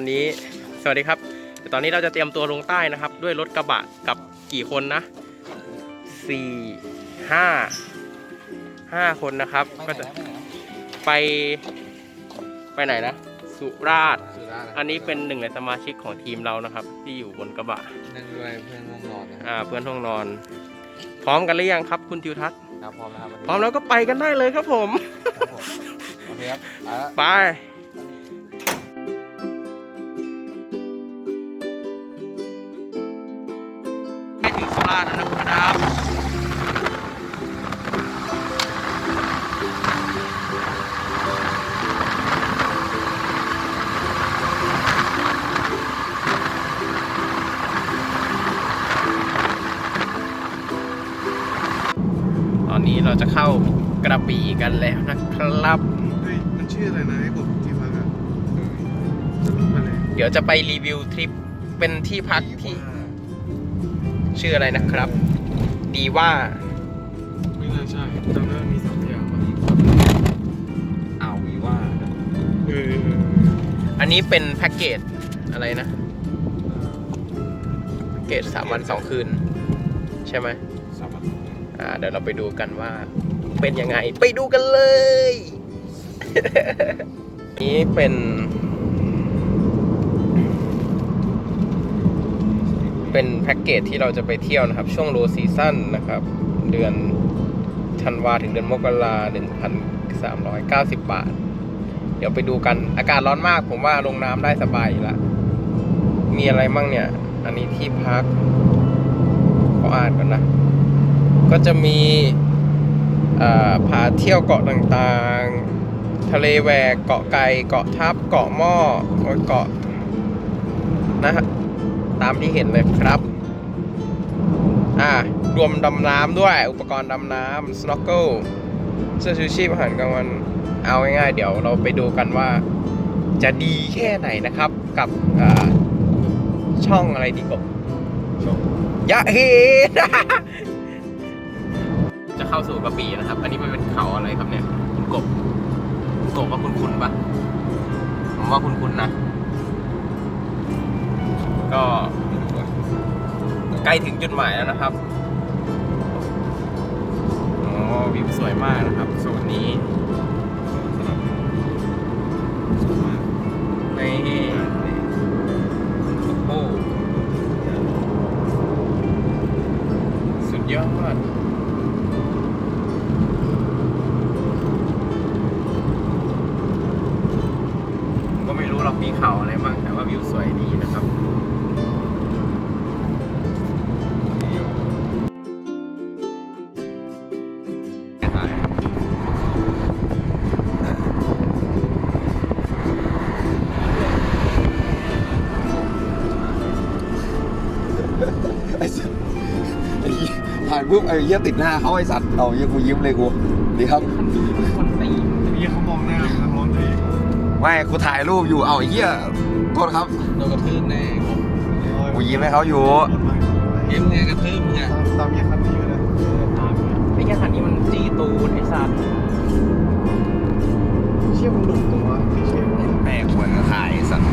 ตอนนี้สวัสดีครับเดี๋ยวตอนนี้เราจะเตรียมตัวลงใต้นะครับ ด้วยรถกระบะกับกี่คนนะสี่ห้าห้าคนนะครับ ก็จะไปไปไหนนะ สุราษฎร์สุราษฎร์อันนี้เป็นหนึ่งในสมาชิกของทีมเรานะครับ ที่อยู่บนกระบะนั่งด้วยเพื่อนห้องนอนนะอ่าเพื่อนห้องนอน พร้อมกันหรือยังครับ คุณทิวทัศน์ครับพร้อมแล้วครับพร้อมแล้วก็ไปกันได้เลยครับผมครับผมโอเคครับเอาละไปาษฎร์แล้วนะครับตอนนี้เราจะเข้ากระบี่กันแล้วนะครับ เฮ้ยมันชื่ออะไรนะไอ้ผมที่พักอะมาเลยเดี๋ยวจะไปรีวิวทริปเป็นที่พักที่ ชื่ออะไรนะครับ ดีว่าไม่น่าใช่จำได้ว่ามีสองอย่างป่ะอ่าววีว่าเอออันนี้เป็นแพ็กเกจอะไรนะ แพ็กเกจสามวันสองคืน ใช่ไหมสามวันอ่าเดี๋ยวเราไปดูกันว่า เป็นยังไง ไปดูกันเลย นี้เป็น เป็นแพ็กเกจที่เราจะไปเที่ยวนะครับ ช่วงโลซีซั่นนะครับ เดือนธันวาถึงเดือนมกราหนึ่งพันสามร้อยเก้าสิบบาท เดี๋ยวไปดูกันอากาศร้อนมาก ผมว่าลงน้ำได้สบายละมีอะไรมั่งเนี่ย อันนี้ที่พักขออ่านก่อนนะ ก็จะมีอ่าผาเที่ยวเกาะต่างๆ ทะเลแหวกเกาะไก่เกาะทับ เกาะหม้อเกาะนะฮะ ตามที่เห็นเลยครับ อ่ารวมดำน้ำด้วย อุปกรณ์ดำน้ำ snorkel เสื้อชูชีพอาหารกลางวันเอาง่ายๆ เดี๋ยวเราไปดูกันว่า จะดีแค่ไหนนะครับ กับอ่าช่องอะไรดีกบยะเฮจะเข้าสู่กระบี่นะครับ อันนี้มันเป็นเขาอะไรครับเนี่ย คุณกบ คุณกบว่าคุณคุณปะผมว่าคุณคุณนะ ก็ใกล้ถึงจุดหมายแล้วนะครับอ๋อวิวสวยมากนะครับโซนนี้ในโอ้สุดยอด ปุ๊บไอ้เหี้ยติดหน้าเขาไอ้สัตว์เอาเหี้ยกูยิ้มเลยกูดีครับคนตีนี่เขามองหน้าทางร้อนเลยไม่กูถ่ายรูปอยู่เอาไอ้เหี้ยโทษครับโดนกระทืบแน่กูยิ้มให้เขาอยู่ยิ้มเนี่ยกระทืบเนี่ยตามเยี่ยคันนี้เลยไอ้แค่คันนี้มันจี้ตูนไอ้สัตว์เชี่ยมันดุจังวะที่เชี่ยแม่ควรจะถ่ายไอ้สัตว์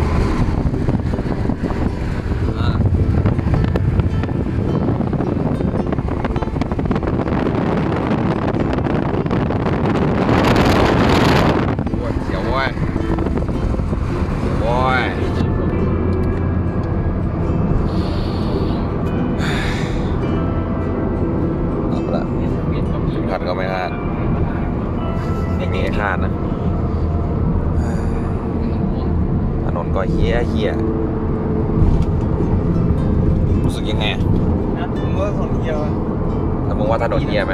เฮี้ยเฮี้ยรู้สึกยังไงนะมึงว่าถนนเฮียวะแล้วมึงว่าถนนเฮี้ยไหม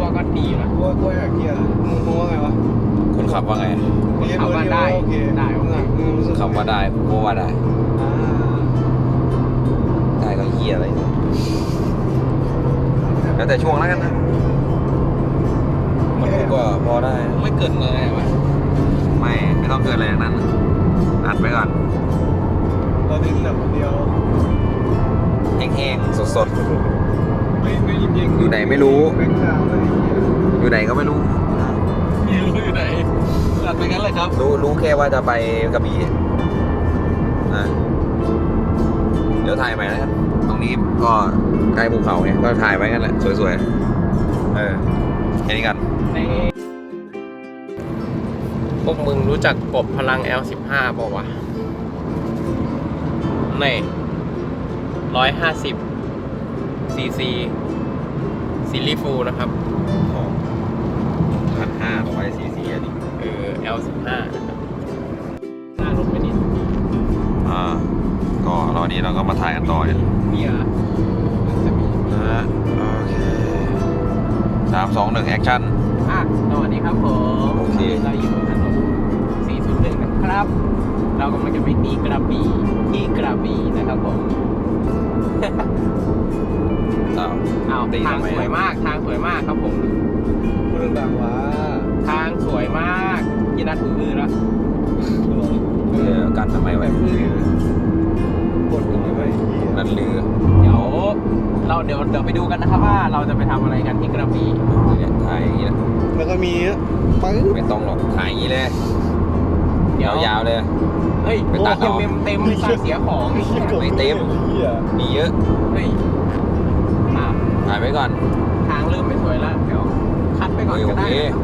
ว่าก็ดีอยู่นะกูว่ากูอยากเฮียมึงมึงว่าไงวะคุณขับว่าไงขับว่าได้โอเคได้มึงอะมึงรู้สึกขับว่าได้ผมก็ว่าได้อ่าได้ก็เฮี้ยอะไรเนี่ยแล้วแต่ช่วงแล้วกันนะมันก็พอได้ ไม่เกินเลยวะไม่ไม่ต้องเกินอะไรอย่างนั้น อัดไปก่อนเราดิ้นแบบคนเดียวแห้งๆสดไม่ไม่ยิ้มยิงอยู่ไหนไม่รู้ แบ็คกราวด์อะไรอย่างเงี้ยๆอยู่ไหนก็ไม่รู้ ไม่รู้อยู่ไหนตัดไปงั้นเลยครับรู้รู้แค่ว่าจะไปกระบี่อะเดี๋ยวถ่ายใหม่แล้วกันตรงนี้ก็ใกล้ภูเขาเนี่ยก็ถ่ายไว้กันแหละ สวยๆ เออแค่นี้กัน พวกมึงรู้จักกบพลัง L15 เปล่าวะนี่ร้อยห้าสิบซีซีซีรีฟูนะครับพันห้าร้อยซีซีอันนี้เออ L15 นะครับหน้ารถไปนิดอ่า ก็เราวันนี้เราก็มาถ่ายกันต่อเนี่ยเบียร์จะมีนะฮะโอเคสามสองหนึ่งแอคชั่นอะสวัสดีครับผม โอเคเราอยู่บ นถนน401นะครับ เรากำลังจะไปตีกระบี่ที่กระบี่นะครับผมอ้าวอ้าวตีทางทำไม สวยมากทางสวยมากครับผม พูดดังๆว่าทางสวยมากยินนัดถือมือแล้วเออกันทำไมไว้กดกันไปนั่นเรือเดี๋ยวเราเดี๋ยวเดี๋ยวไปดูกันนะครับว่าเราจะไปทำอะไรกันที่กระบี่เนี่ยถ่ายอย่างนี้นะแล้วก็มีปึ๊บไม่ต้องหรอกถ่ายอย่างนี้เลย เดี๋ยว ยาวๆเลย เฮ้ยไปตัดโอ้เอาเต็มเต็มไม่สร้างเสียของไม่เต็มมีเยอะเฮ้ยอะถ่ายไว้ก่อนทางเริ่มไม่สวยแล้วเดี๋ยวคัดไปก่อนโอก็เคได้นะครับ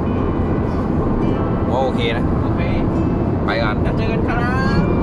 ว่าโอเคนะ โอเคไปก่อน แล้วเจอกันครับ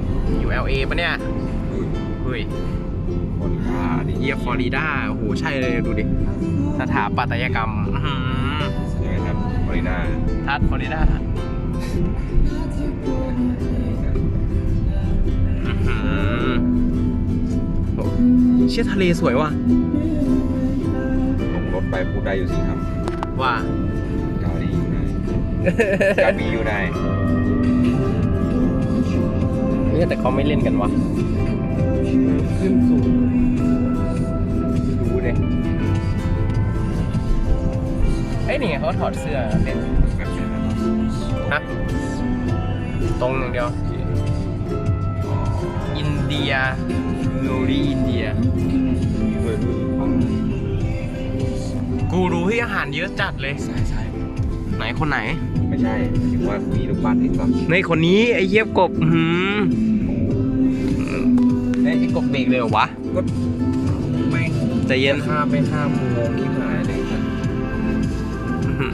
อ้เชี่ยนอยู่ LA ปะเนี่ยเฮ้ยคนขาดิเยียฟลอริดาโอ้โหใช่เลยดูดิสถาปัตยกรรมอื้อหือใช่ไหมครับฟลอริดาทัดฟลอริดาอื้อหือโอ้เชี่ยทะเลสวยว่ะลงรถไปพูดได้อยู่สิครับว่า กาดีอยู่ไหนกาบีอยู่ไหนเนี่ ยแต่เขาไม่เล่นกันวะขึ้นสูงดูเลยเอ้ยนี่ไงเขาถอดเสื้อเล่นฮะตรงอย่างเดียว อินเดียนูรีอินเดีย กูรู้ที่อาหารเยอะจัดเลยใช่ใช่ไหนคนไหน ไม่ใช่ถึงว่ามีลูกปั้นอีกป่ะในคนนี้ไอ้เยียบกบอื้อหืมไอ้กบ เบรกเลยเหรอวะไม่ใจเย็นข้ามไม่ข้ามกูงงที่หายเลยครับอื้อหือ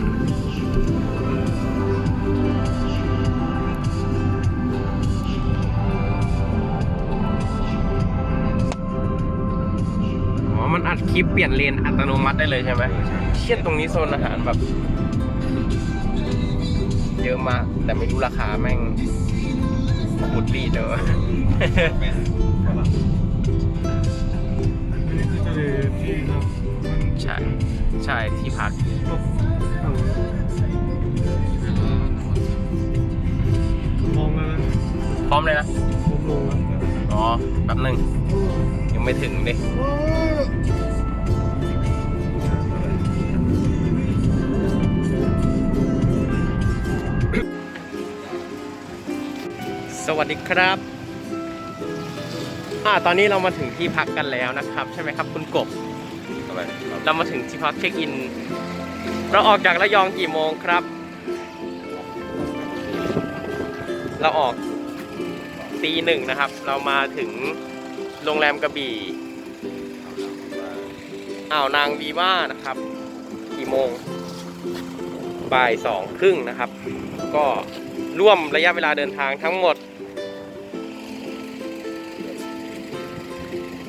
อ๋อมันอัดคลิปเปลี่ยนเลนอัตโนมัติได้เลยใช่ไหมเชี่ยตรงนี้โซนอาหารแบบ เยอะมาก แต่ไม่รู้ราคาแม่งบุดรีดเด้อนี่ คือทะเลที่ครับใช่ใช่ที่พักตกฝั่งมองแล้วนะพร้อมเลยนะ ผมลงแล้วอ๋อแป๊บหนึ่งยังไม่ถึงเลยสวัสดีครับ อ่าตอนนี้เรามาถึงที่พักกันแล้วนะครับ ใช่ไหมครับคุณกบ อะไรเรามาถึงที่พักเช็คอิน เราออกจากระยองกี่โมงครับ เราออกตีหนึ่งนะครับ เรามาถึงโรงแรมกระบี่อ่าวนางวีว่านะครับ กี่โมง บ่ายสองครึ่งนะครับ ก็ร่วมระยะเวลาเดินทางทั้งหมด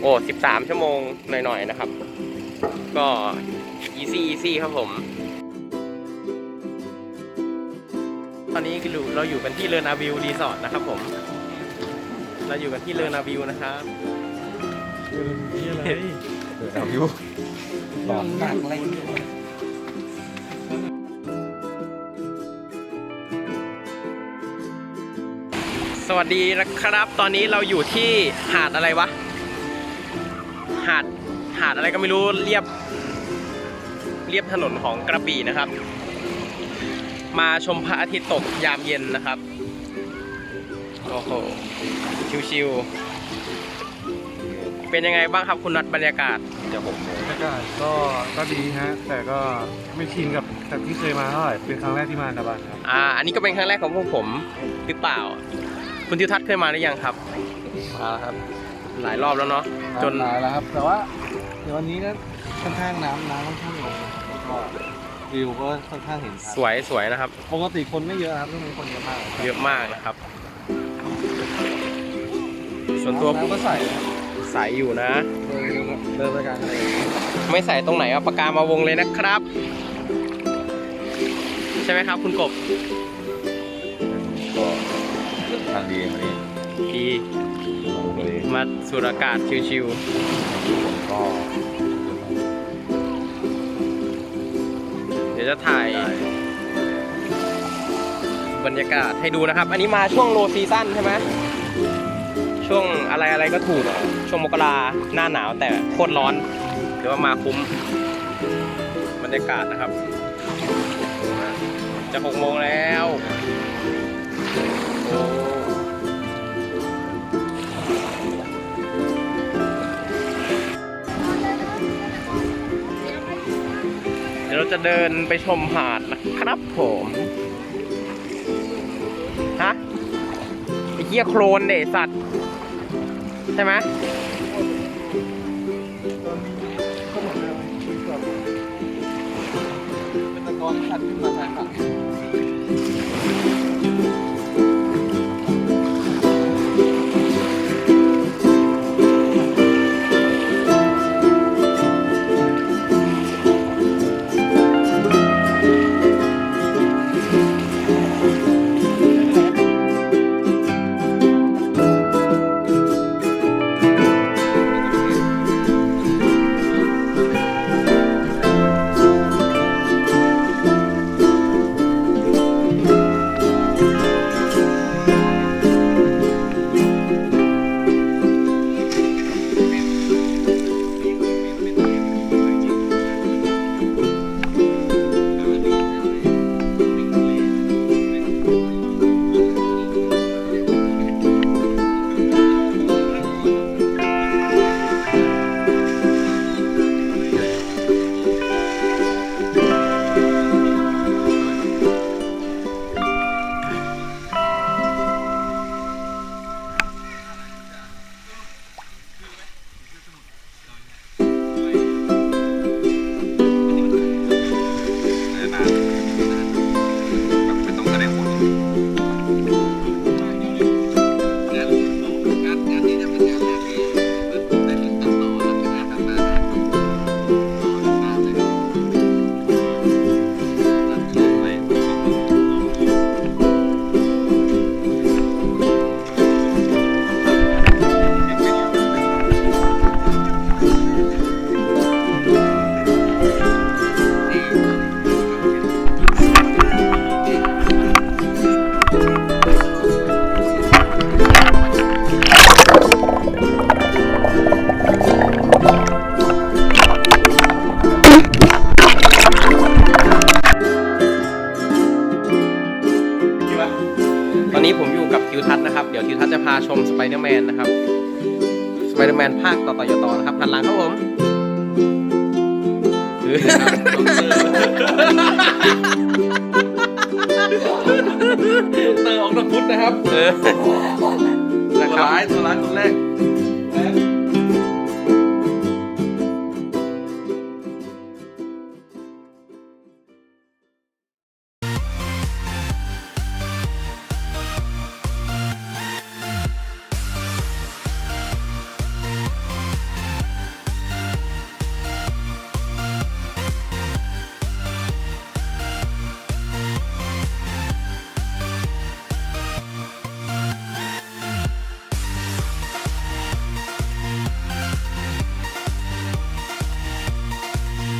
โอ้สิบสามชั่วโมงหน่อยๆนะครับ ก็ easy easy ครับผม ตอนนี้คือเราอยู่กันที่เลอนาวิวรีสอร์ทนะครับผม เราอยู่กันที่เลอนาวิวนะครับนี่อะไรเอาอยู่ตอนหนักเลยสวัสดีนะครับ ตอนนี้เราอยู่ที่หาดอะไรวะ หาดหาดอะไรก็ไม่รู้เรียบเรียบถนนของกระบี่นะครับ มาชมพระอาทิตย์ตกยามเย็นนะครับ โอ้โห ชิวๆ เป็นยังไงบ้างครับคุณนัดบรรยากาศจะหกโมงบรรยากาศก็ก็ดีฮะ แต่ก็ไม่ชินกับจากที่เคยมาเท่าไหร่เป็นครั้งแรกที่มาอันดาบันครับอ่า อันนี้ก็เป็นครั้งแรกของพวกผมหรือเปล่า คุณทิวทัศน์เคยมาหรือยังครับ มาครับ หลายรอบแล้วเนาะ จนหลายแล้วครับ แต่ว่าเดี๋ยววันนี้ก็ค่อนข้างน้ำน้ำค่อนข้างลงแล้วก็วิวก็ค่อนข้างเห็นชัดสวยสวยนะครับ ปกติคนไม่เยอะครับช่วงนี้คนเยอะมากเยอะมากนะครับ ส่วนตัวน้ำก็ใส่นะใสอยู่นะ เดินเดินไปกลางทะเลไม่ใส่ตรงไหนเอาปากกามาวงเลยนะครับ ใช่ไหมครับคุณกบ ก็ทางดีวันนี้ ดีมาสูดอากาศชิวก็ๆเดี๋ยวจะถ่าย บรรยากาศให้ดูนะครับ อันนี้มาช่วงโลซีซั่นใช่ไหมช่วงอะไรอะไรก็ถูก ช่วงมกราหน้าหนาวแต่โคตรร้อนเดี๋ยวว่ามาคุ้ม บรรยากาศนะครับ จะหกโมงแล้ว จะเดินไปชมหาดนะครับผม ฮะไอ้เหี้ยโคลนเดสัตว์ ใช่ไหมเป็นตะกอนขัดขึ้นมาชายฝั่ง น์นะครับ เดี๋ยวทิวทัศน์จะพาชมสไปเดอร์แมนนะครับ สไปเดอร์แมนภาคต่อต่อยต่อนะครับหันหลังครับผมเตอร์ออกตะพุทนะครับเออตัวร้ายตัวร้ายตัวแรกแล้ว